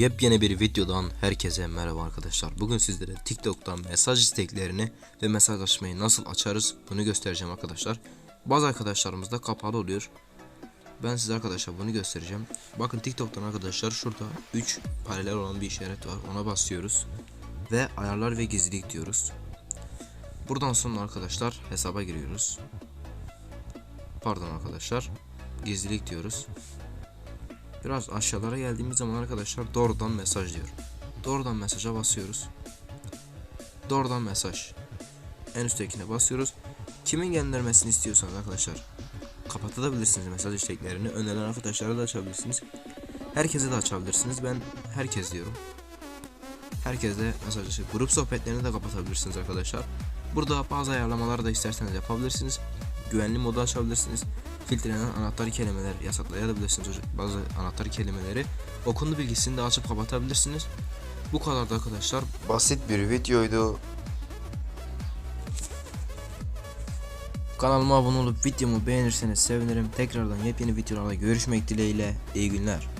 Yepyeni bir videodan herkese merhaba arkadaşlar. Bugün sizlere TikTok'tan mesaj isteklerini ve mesajlaşmayı nasıl açarız bunu göstereceğim arkadaşlar. Bazı arkadaşlarımız da kapalı oluyor. Ben size arkadaşlar bunu göstereceğim. Bakın TikTok'tan arkadaşlar şurada 3 paralel olan bir işaret var. Ona basıyoruz. Ve ayarlar ve gizlilik diyoruz. Buradan sonra arkadaşlar hesaba giriyoruz. Pardon arkadaşlar. Gizlilik diyoruz. Biraz aşağılara geldiğimiz zaman arkadaşlar doğrudan mesaj diyor. Doğrudan mesaja basıyoruz. Doğrudan mesaj. En üsttekine basıyoruz. Kimin göndermesini istiyorsanız arkadaşlar kapatabilirsiniz mesaj isteklerini. Önerilen arkadaşlara da açabilirsiniz. Herkese de açabilirsiniz. Ben herkes diyorum. Herkese mesaj Grup sohbetlerini de kapatabilirsiniz arkadaşlar. Burada bazı ayarlamalar da isterseniz yapabilirsiniz. Güvenli modu açabilirsiniz. Filtrelenen anahtar kelimeler yasaklayabilirsiniz. Bazı anahtar kelimeleri okundu bilgisini de açıp kapatabilirsiniz. Bu kadar da arkadaşlar. Basit bir videoydu. Kanalıma abone olup videomu beğenirseniz sevinirim. Tekrardan yepyeni videolarda görüşmek dileğiyle. İyi günler.